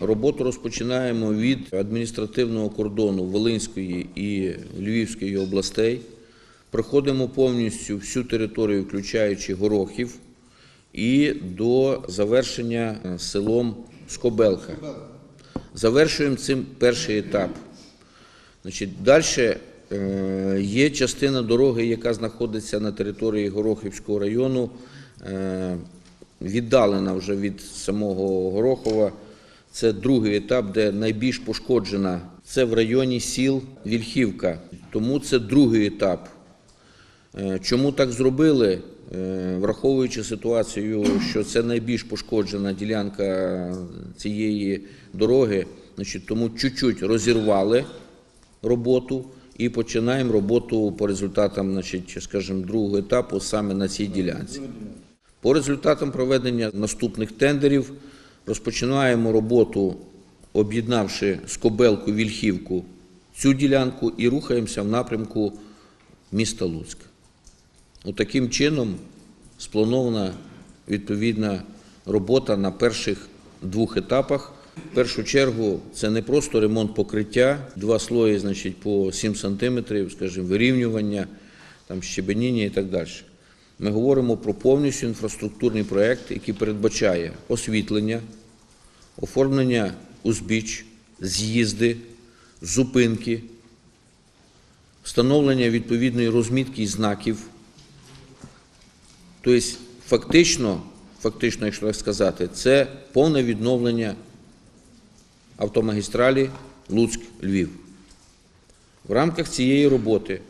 Роботу розпочинаємо від адміністративного кордону Волинської і Львівської областей. Проходимо повністю всю територію, включаючи Горохів, і до завершення селом Скобелка. Завершуємо цим перший етап. Значить, далі е, є частина дороги, яка знаходиться на території Горохівського району, е, віддалена вже від самого Горохова. Це другий етап, де найбільш пошкоджена. Це в районі сіл Вільхівка. Тому це другий етап. Е, Чому так зробили? Е, Враховуючи ситуацію, що це найбільш пошкоджена ділянка цієї дороги, значить, тому чуть-чуть розірвали роботу і починаємо роботу по результатам, значить, скажімо, другого етапу саме на цій ділянці. По результатам проведення наступних тендерів розпочинаємо роботу, об'єднавши Скобелку, Вільхівку цю ділянку і рухаємося в напрямку міста Луцька. Таким чином спланована відповідна робота на перших двох етапах. В першу чергу це не просто ремонт покриття, два слої, значить, по 7 сантиметрів, скажімо, вирівнювання, там щебеніння і так далі. Ми говоримо про повністю інфраструктурний проєкт, який передбачає освітлення, оформлення узбіч, з'їзди, зупинки, встановлення відповідної розмітки і знаків. Тобто, фактично, фактично, якщо так сказати, це повне відновлення автомагістралі Луцьк-Львів. В рамках цієї роботи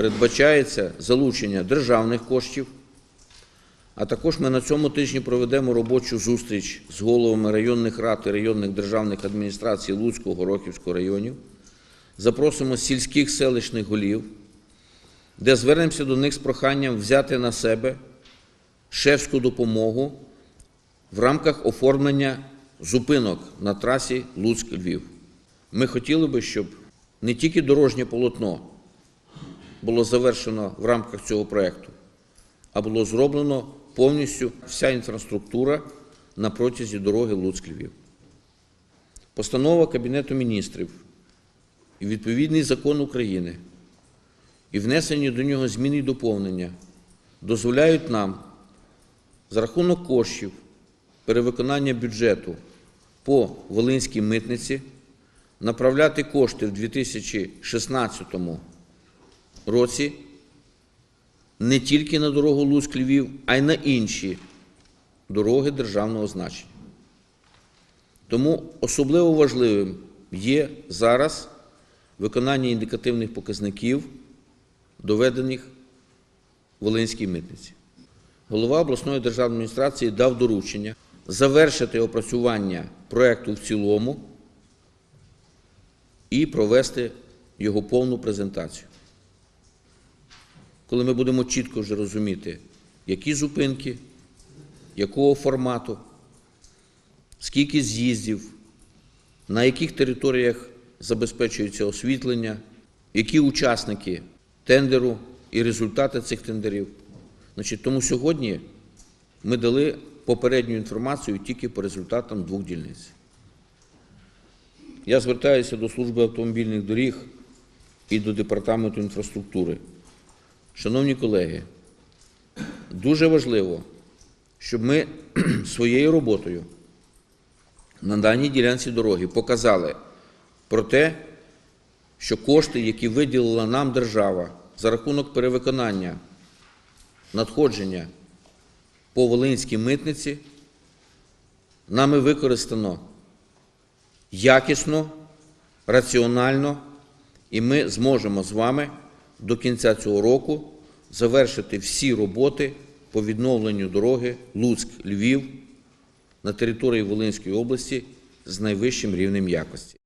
передбачається залучення державних коштів, а також ми на цьому тижні проведемо робочу зустріч з головами районних рад і районних державних адміністрацій Луцького, Горохівського районів. Запросимо сільських селищних голів, де звернемося до них з проханням взяти на себе шефську допомогу в рамках оформлення зупинок на трасі Луцьк-Львів. Ми хотіли би, щоб не тільки дорожнє полотно було завершено в рамках цього проєкту, а було зроблено повністю вся інфраструктура на протязі дороги Луцьк-Львів. Постанова Кабінету міністрів і відповідний закон України і внесені до нього зміни і доповнення дозволяють нам за рахунок коштів перевиконання бюджету по Волинській митниці направляти кошти в 2016 році не тільки на дорогу Луцьк-Львів, а й на інші дороги державного значення. Тому особливо важливим є зараз виконання індикативних показників, доведених Волинській митниці. Голова обласної державної адміністрації дав доручення завершити опрацювання проєкту в цілому і провести його повну презентацію. Коли ми будемо чітко вже розуміти, які зупинки, якого формату, скільки з'їздів, на яких територіях забезпечується освітлення, які учасники тендеру і результати цих тендерів. Значить, тому сьогодні ми дали попередню інформацію тільки по результатам двох дільниць. Я звертаюся до служби автомобільних доріг і до департаменту інфраструктури. Шановні колеги, дуже важливо, щоб ми своєю роботою на даній ділянці дороги показали про те, що кошти, які виділила нам держава за рахунок перевиконання надходження по Волинській митниці, нами використано якісно, раціонально, і ми зможемо з вами до кінця цього року завершити всі роботи по відновленню дороги Луцьк-Львів на території Волинської області з найвищим рівнем якості.